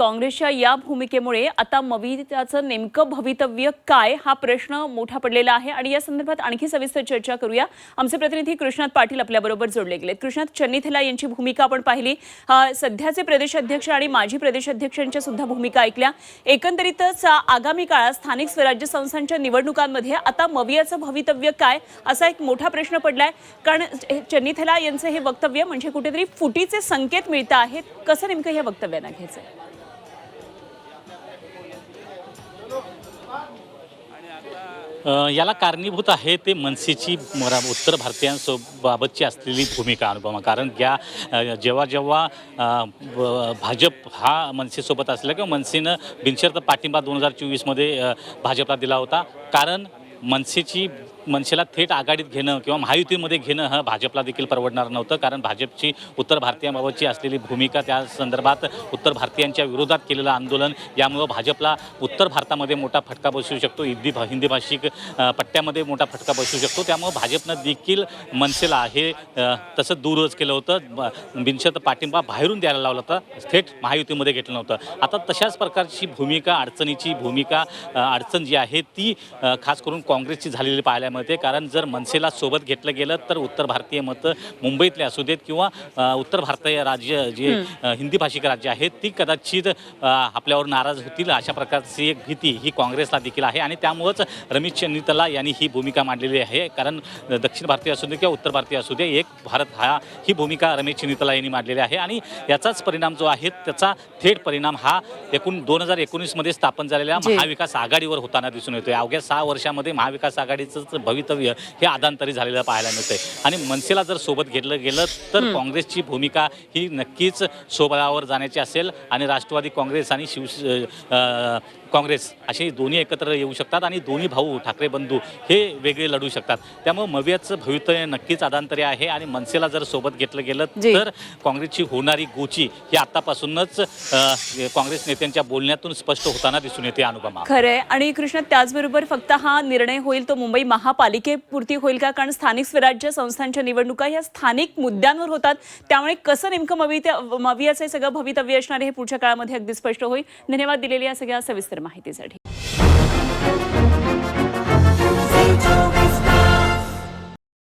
काँग्रेसच्या या भूमिकेमुळे आता मविताचं नेमकं भवितव्य काय हा प्रश्न मोठा पडलेला आहे. आणि या संदर्भात आणखी सविस्तर चर्चा करूया. आमचे प्रतिनिधी कृष्णात पाटील आपल्याबरोबर जोडले गेले कृष्णात चन्नीथेला यांची भूमिका आपण पाहिली. सध्याचे प्रदेशाध्यक्ष आणि माजी प्रदेशाध्यक्षांच्या सुद्धा भूमिका ऐकल्या. एकंदरीतच आगामी काळात स्थानिक स्वराज्य संस्थांच्या निवडणुकांमध्ये आता मवियाचं भवितव्य काय असा एक मोठा प्रश्न पडलाय. कारण चन्नीथेला यांचं हे वक्तव्य म्हणजे कुठेतरी फुटीचे संकेत मिळत आहेत. कसं नेमकं या वक्तव्यांना घ्यायचं याला कारणीभूत आहे ते मनसेची मरा उत्तर भारतीयांसोबाबतची असलेली भूमिका अनुभव. कारण या जेव्हा जेव्हा भाजप हा मनसेसोबत असला किंवा मनसेनं बिनशर्त पाठिंबा दोन हजार चोवीसमध्ये भाजपला दिला होता. कारण मनसेची मनसेला थेट आघाडीत घेणं किंवा महायुतीमध्ये घेणं हा भाजपला देखील परवडणार नव्हतं. कारण भाजपची उत्तर भारतीयांबाबतची असलेली भूमिका त्या संदर्भात उत्तर भारतीयांच्या विरोधात केलेलं आंदोलन यामुळं भाजपला उत्तर भारतामध्ये मोठा फटका बसू शकतो. हिंदी भा हिंदी भाषिक पट्ट्यामध्ये मोठा फटका बसू शकतो. त्यामुळं भाजपनं देखील मनसेला हे तसं दूरच केलं होतं. ब- पाठिंबा बाहेरून द्यायला लावला होता. थेट महायुतीमध्ये घेतलं नव्हतं. आता तशाच प्रकारची भूमिका अडचणीची भूमिका अडचण जी आहे ती खास करून काँग्रेसची झालेली पाहायला मिळते कारण जर मनसेला सोबत घेतलं गेलं तर उत्तर भारतीय मतं मुंबईतले असू देत किंवा उत्तर भारतीय राज्य जे हिंदी भाषिक राज्य आहेत ती कदाचित आपल्यावर नाराज होतील अशा प्रकारची एक भीती ही काँग्रेसला देखील आहे. आणि त्यामुळंच रमेश चन्नीतला यांनी ही भूमिका मांडलेली आहे कारण दक्षिण भारतीय असू दे किंवा उत्तर भारतीय असू दे एक भारत हा ही भूमिका रमेश चन्नीतला यांनी मांडलेली आहे. आणि याचाच परिणाम जो आहे त्याचा थेट परिणाम हा एकूण दोन हजार एकोणीसमध्ये स्थापन झालेल्या. महाविकास आघाडीवर होताना दिसून येतोय. अवघ्या सहा वर्षामध्ये महाविकास आघाडीचं भवितव्य हे आदांतरी झालेलं पाहायला मिळतंय. आणि मनसेला जर सोबत घेतलं गेलं तर काँग्रेसची भूमिका ही नक्कीच सोबळावर जाण्याची असेल. आणि राष्ट्रवादी काँग्रेस आणि शिव अ, काँग्रेस असे दोन्ही एकत्र येऊ शकतात आणि दोन्ही भाऊ ठाकरे बंधू हे वेगळे लढू शकतात. त्यामुळे मवियाचं भवितव्य नक्कीच आदांतरी आहे आणि मनसेला जर सोबत घेतलं गेलं. तर काँग्रेसची होणारी गोची ही आतापासूनच काँग्रेस नेत्यांच्या बोलण्यातून स्पष्ट होताना दिसून येते अनुपमा. खरंय. आणि कृष्ण त्याचबरोबर फक्त हा निर्णय होईल तो मुंबई महापालिकेपुरती होईल का? कारण स्थानिक स्वराज्य संस्थांच्या निवडणुका या स्थानिक मुद्द्यांवर होतात. त्यामुळे कसं नेमकं मवित्य मवियाचं हे सगळं भवितव्य असणार हे पुढच्या काळामध्ये अगदी स्पष्ट होईल. धन्यवाद दिलेल्या या सगळ्या सविस्तर माहितीसाठी.